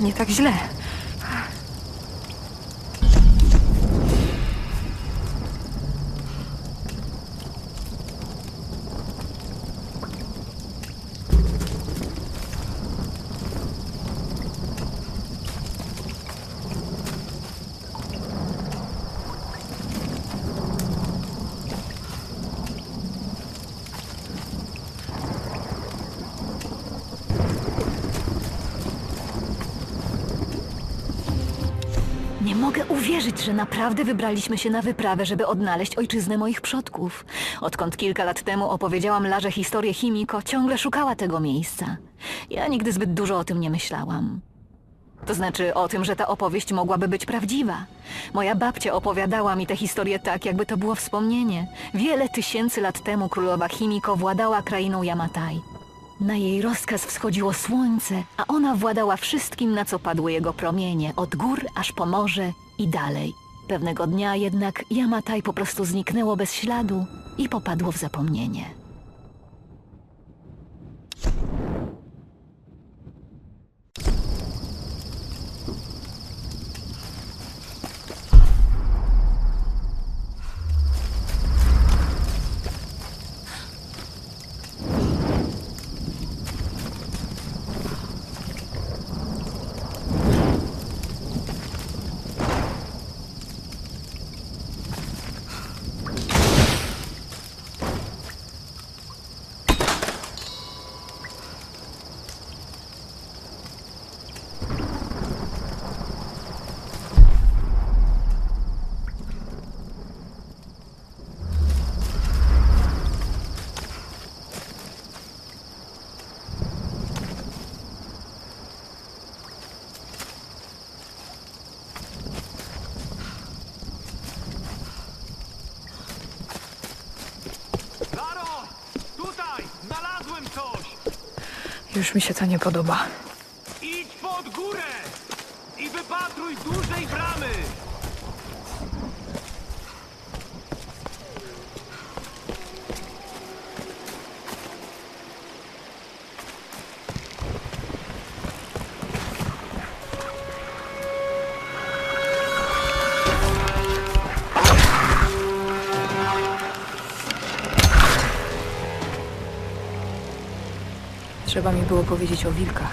Nie tak źle. Nie że naprawdę wybraliśmy się na wyprawę, żeby odnaleźć ojczyznę moich przodków. Odkąd kilka lat temu opowiedziałam Larze historię Chimiko, ciągle szukała tego miejsca. Ja nigdy zbyt dużo o tym nie myślałam. To znaczy o tym, że ta opowieść mogłaby być prawdziwa. Moja babcia opowiadała mi tę historię tak, jakby to było wspomnienie. Wiele tysięcy lat temu królowa Chimiko władała krainą Yamatai. Na jej rozkaz wschodziło słońce, a ona władała wszystkim, na co padły jego promienie, od gór aż po morze i dalej. Pewnego dnia jednak Yamatai po prostu zniknęło bez śladu i popadło w zapomnienie. Laro! Tutaj! Znalazłem coś! Już mi się to nie podoba. Idź pod górę! I wypatruj dużej bramy! Trzeba mi było powiedzieć o wilkach,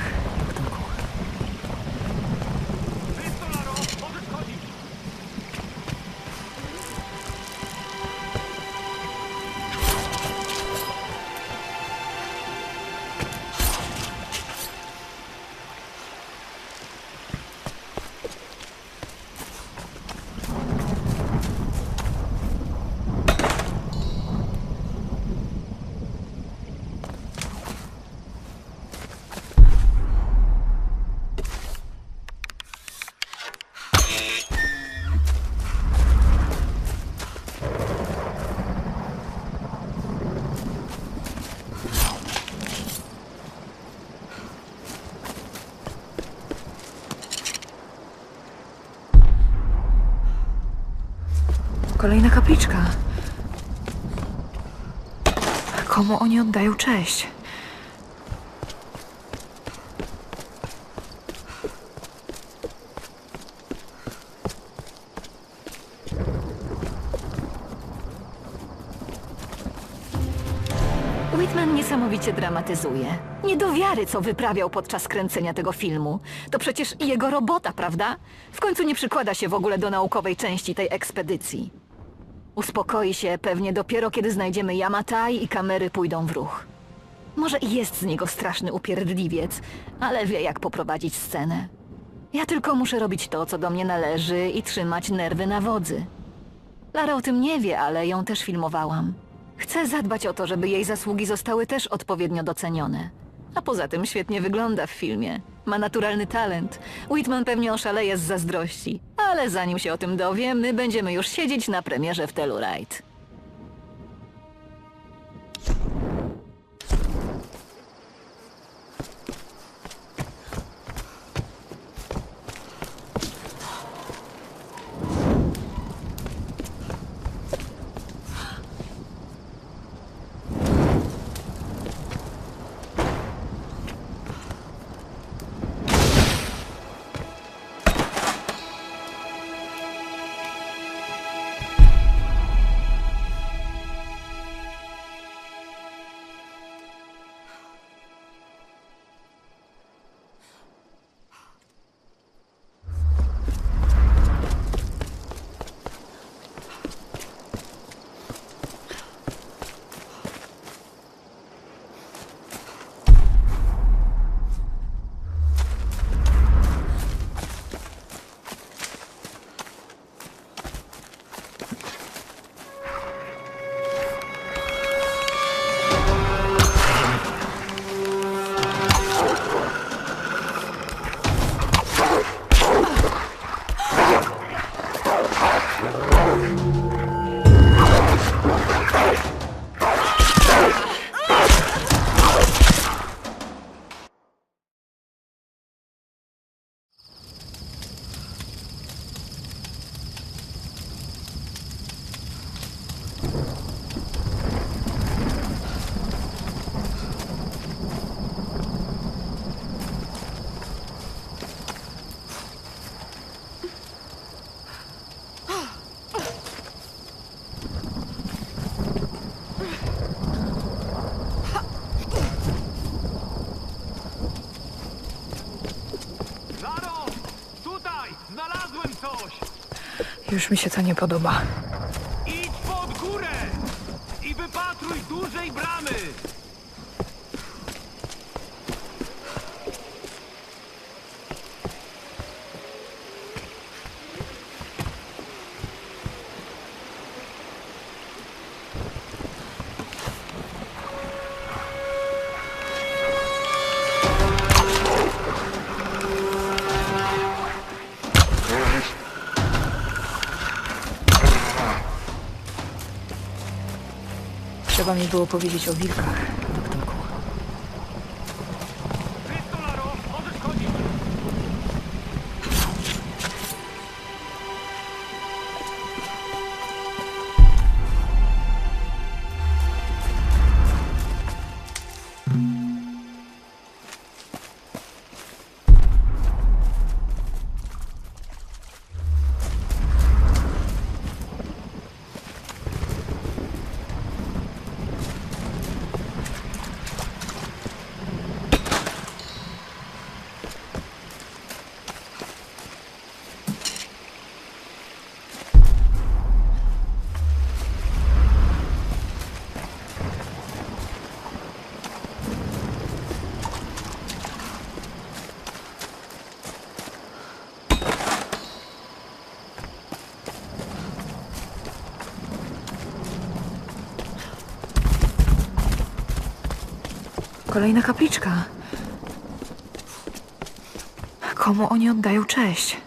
Kolejna kapliczka. Komu oni oddają cześć? Whitman niesamowicie dramatyzuje. Nie do wiary, co wyprawiał podczas kręcenia tego filmu. To przecież jego robota, prawda? W końcu nie przykłada się w ogóle do naukowej części tej ekspedycji. Uspokoi się pewnie dopiero, kiedy znajdziemy Yamatai i kamery pójdą w ruch. Może i jest z niego straszny upierdliwiec, ale wie jak poprowadzić scenę. Ja tylko muszę robić to, co do mnie należy i trzymać nerwy na wodzy. Lara o tym nie wie, ale ją też filmowałam. Chcę zadbać o to, żeby jej zasługi zostały też odpowiednio docenione. A poza tym świetnie wygląda w filmie. Ma naturalny talent. Whitman pewnie oszaleje z zazdrości. Ale zanim się o tym dowie, my będziemy już siedzieć na premierze w Telluride. Już mi się to nie podoba. Trzeba mi było powiedzieć o wilkach, Kolejna kapliczka. Komu oni oddają cześć?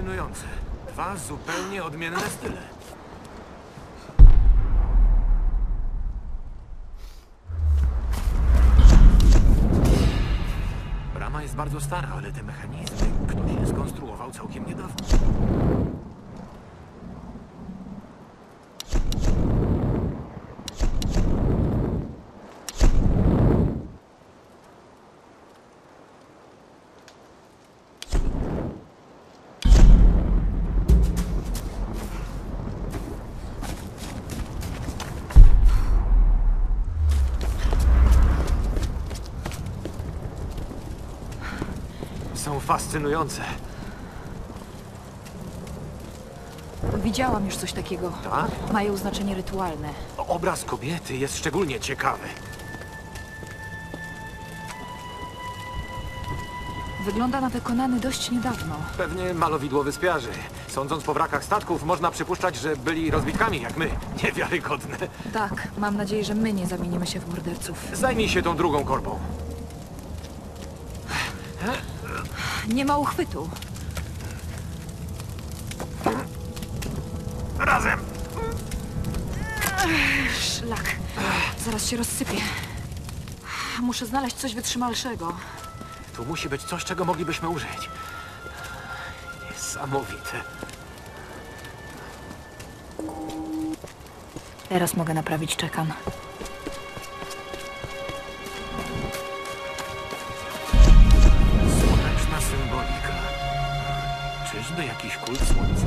Fascynujące. Dwa zupełnie odmienne style. Brama jest bardzo stara, ale te mechanizmy ktoś je skonstruował całkiem niedawno. Są fascynujące. Widziałam już coś takiego. Tak? Mają znaczenie rytualne. Obraz kobiety jest szczególnie ciekawy. Wygląda na wykonany dość niedawno. Pewnie malowidło wyspiarzy. Sądząc po wrakach statków, można przypuszczać, że byli rozbitkami jak my. Niewiarygodne. Tak, mam nadzieję, że my nie zamienimy się w morderców. Zajmij się tą drugą korbą. Nie ma uchwytu. Razem! Szlak. Zaraz się rozsypie. Muszę znaleźć coś wytrzymalszego. Tu musi być coś, czego moglibyśmy użyć. Niesamowite. Teraz mogę naprawić czekan. Jakiś kult słońca?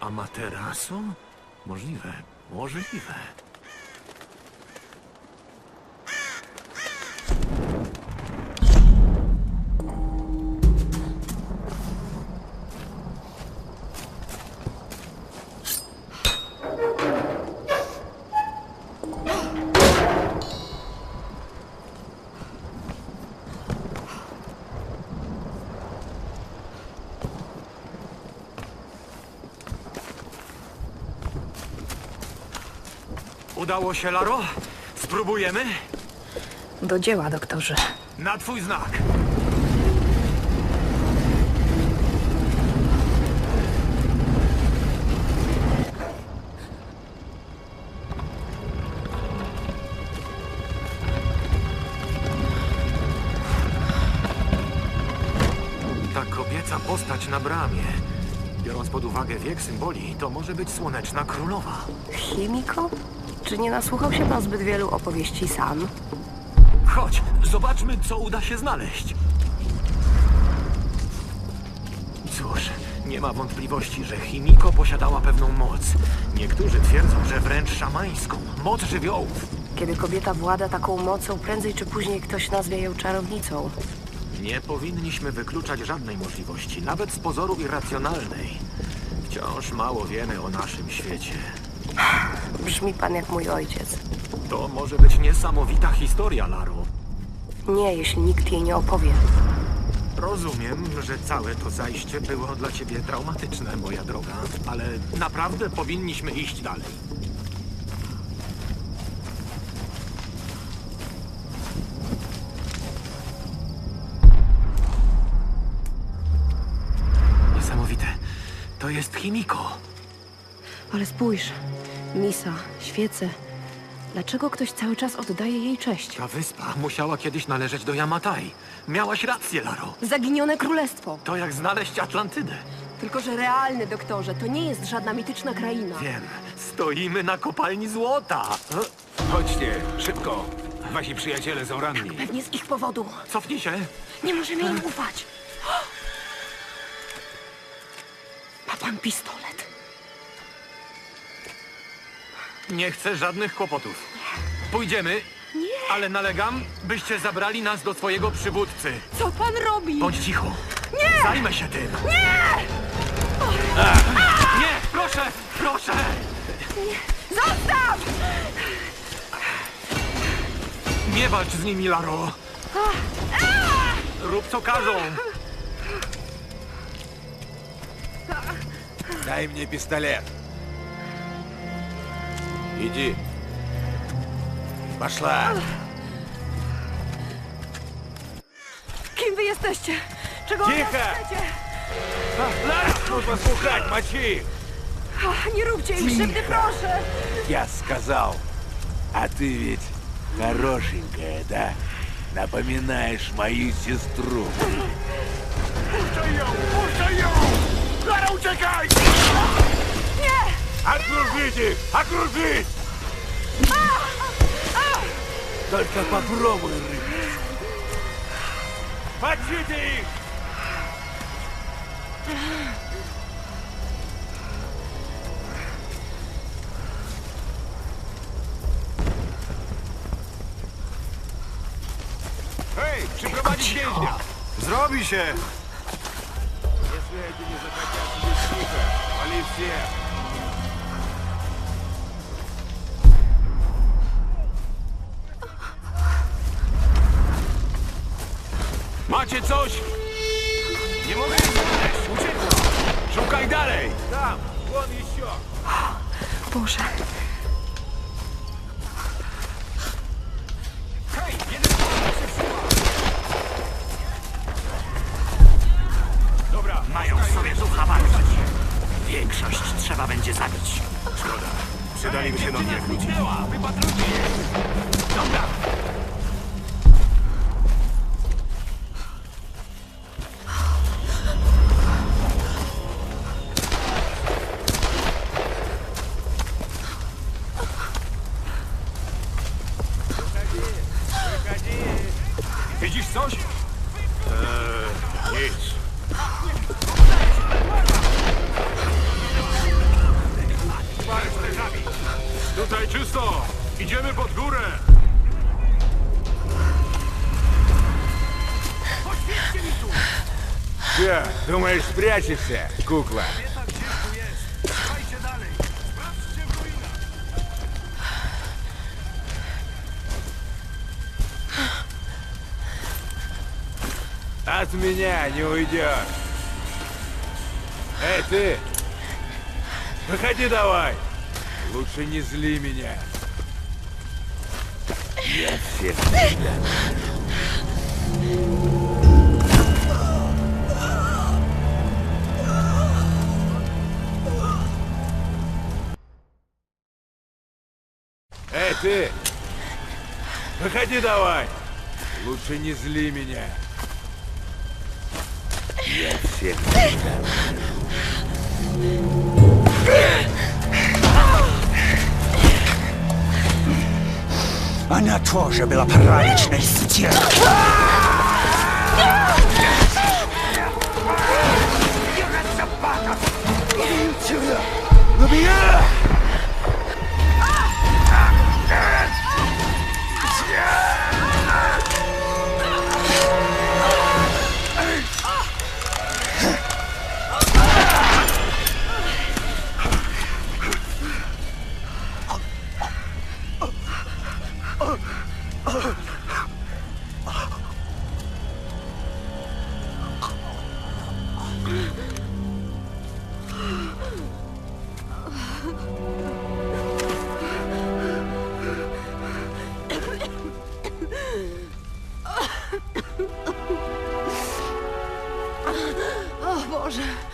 Amaterasu? Możliwe, możliwe. Udało się, Laro? Spróbujemy? Do dzieła, doktorze. Na twój znak. Ta kobieca postać na bramie. Biorąc pod uwagę wiek symboli, to może być słoneczna królowa. Chimiko? Czy nie nasłuchał się pan zbyt wielu opowieści sam? Chodź, zobaczmy, co uda się znaleźć. Cóż, nie ma wątpliwości, że Chimiko posiadała pewną moc. Niektórzy twierdzą, że wręcz szamańską. Moc żywiołów. Kiedy kobieta włada taką mocą, prędzej czy później ktoś nazwie ją czarownicą. Nie powinniśmy wykluczać żadnej możliwości, nawet z pozoru irracjonalnej. Wciąż mało wiemy o naszym świecie. Brzmi pan jak mój ojciec. To może być niesamowita historia, Laro. Nie, jeśli nikt jej nie opowie. Rozumiem, że całe to zajście było dla ciebie traumatyczne, moja droga, ale naprawdę powinniśmy iść dalej. Niesamowite. To jest Chimiko. Ale spójrz, misa, świece. Dlaczego ktoś cały czas oddaje jej cześć? Ta wyspa musiała kiedyś należeć do Yamatai. Miałaś rację, Laro. Zaginione królestwo. To jak znaleźć Atlantydę. Tylko, że realny, doktorze, to nie jest żadna mityczna kraina. Wiem, stoimy na kopalni złota. Chodźcie, szybko. Wasi przyjaciele są ranni. Nie z ich powodu. Cofnij się. Nie możemy im ufać. Ma pan pistolet. Nie chcę żadnych kłopotów. Pójdziemy, ale nalegam, byście zabrali nas do swojego przywódcy. Co pan robi? Bądź cicho. Nie! Zajmę się tym. Nie! Nie, proszę, proszę! Zostaw! Nie walcz z nimi, Laro. Rób co każą. Дай мне пистолет. Иди. Пошла. Kim wy jesteście? Czego od nas Cicho! chcecie? Ну, послухать, мочи их. Ach, Nie róbcie im krzywdy, proszę! Я сказал. А ты ведь хорошенькая, да? Напоминаешь мою сестру. Puszczaj ją! Puszczaj ją! Lara, uciekaj! Nie! Окружить их! Окружить! Только попробуй, рыб. Поджите их! Эй, przyprowadzić więźnia! Zrobi się! Większość trzeba będzie zabić. Szkoda. Przydaliby się do jak ludzie. Wypatrujcie! Dobra! Думаешь, спрячешься, кукла? От меня не уйдешь. Эй, ты! Выходи давай! Лучше не зли меня. Я всех ты! Выходи давай! Лучше не зли меня. Я всех Она тоже была порядочной стервой. Boże. change.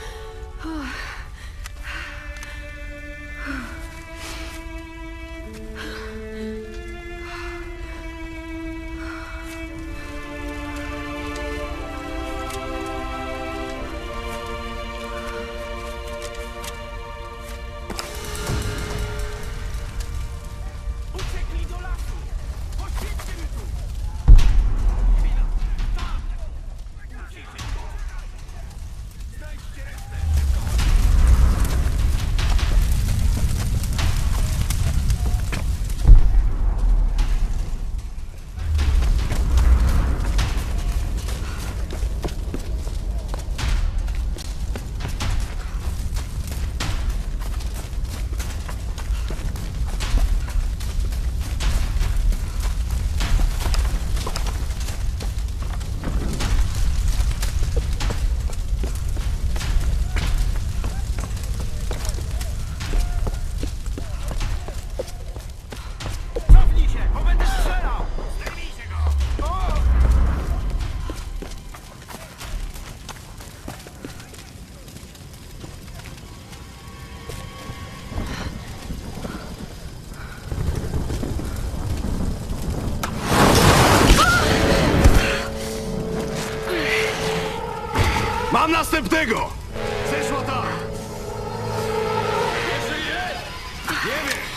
Mam następnego! Zeszło tak! Nie żyje? Nie wiem!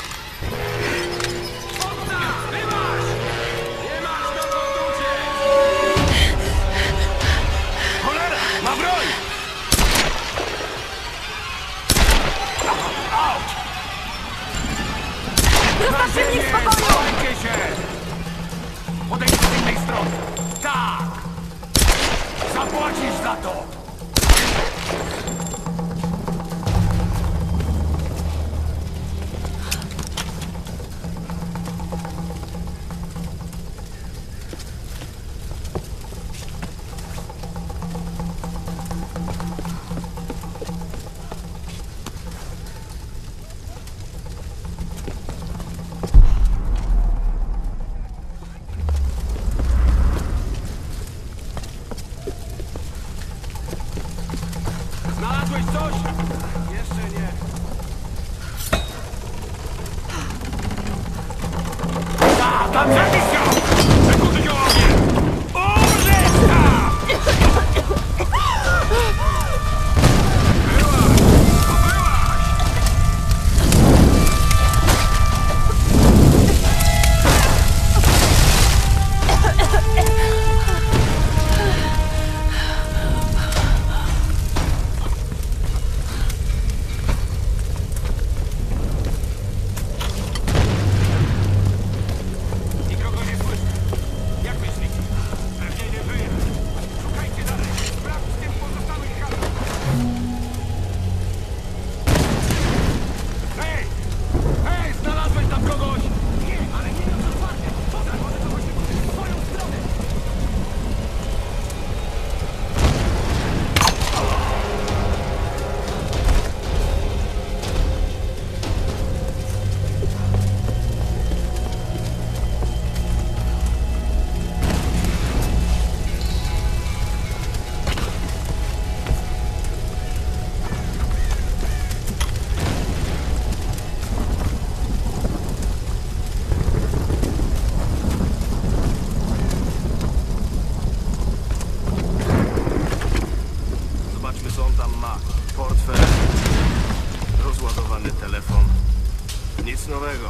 Nowego.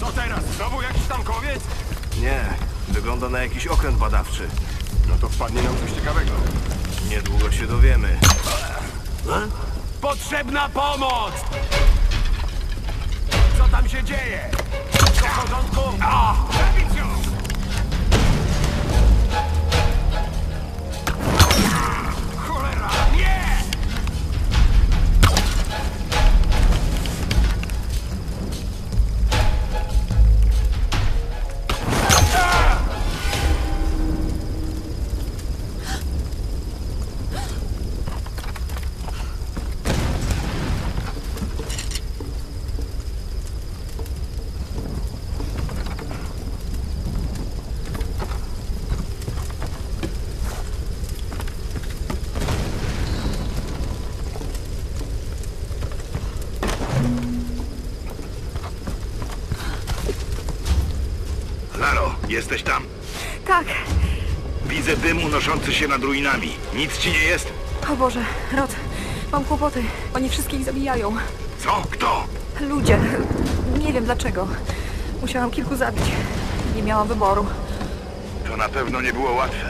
Co teraz? Znowu jakiś tankowiec? Nie, wygląda na jakiś okręt badawczy. No to wpadnie nam coś ciekawego. Niedługo się dowiemy. Potrzebna pomoc! Co tam się dzieje? Wszystko w porządku? A! Jesteś tam? Tak, Widzę dym unoszący się nad ruinami. Nic ci nie jest? O Boże, Rod, mam kłopoty. Oni wszystkich zabijają. Co? Kto? Ludzie. Nie wiem dlaczego. Musiałam kilku zabić. Nie miałam wyboru. To na pewno nie było łatwe.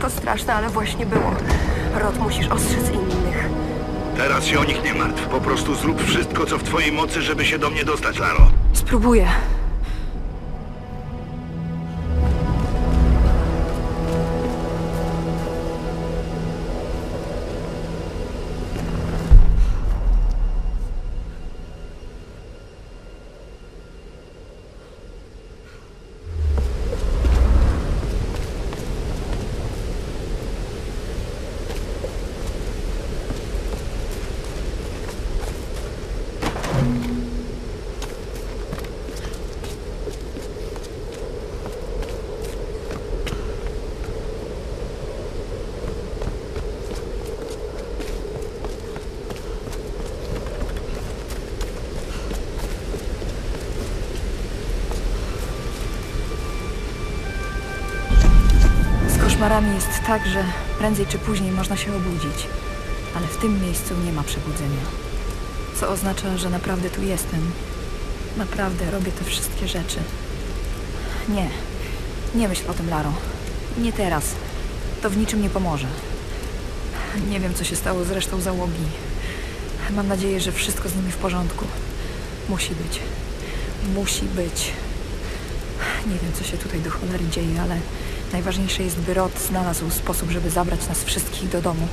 To straszne, ale właśnie było. Rod, musisz ostrzec innych. Teraz się o nich nie martw. Po prostu zrób wszystko, co w twojej mocy, żeby się do mnie dostać, Laro. Spróbuję. Koszmarami jest tak, że prędzej czy później można się obudzić. Ale w tym miejscu nie ma przebudzenia. Co oznacza, że naprawdę tu jestem. Naprawdę robię te wszystkie rzeczy. Nie. Nie myśl o tym, Laro. Nie teraz. To w niczym nie pomoże. Nie wiem, co się stało z resztą załogi. Mam nadzieję, że wszystko z nimi w porządku. Musi być. Musi być. Nie wiem, co się tutaj do cholery dzieje, ale najważniejsze jest, by Rod znalazł sposób, żeby zabrać nas wszystkich do domu.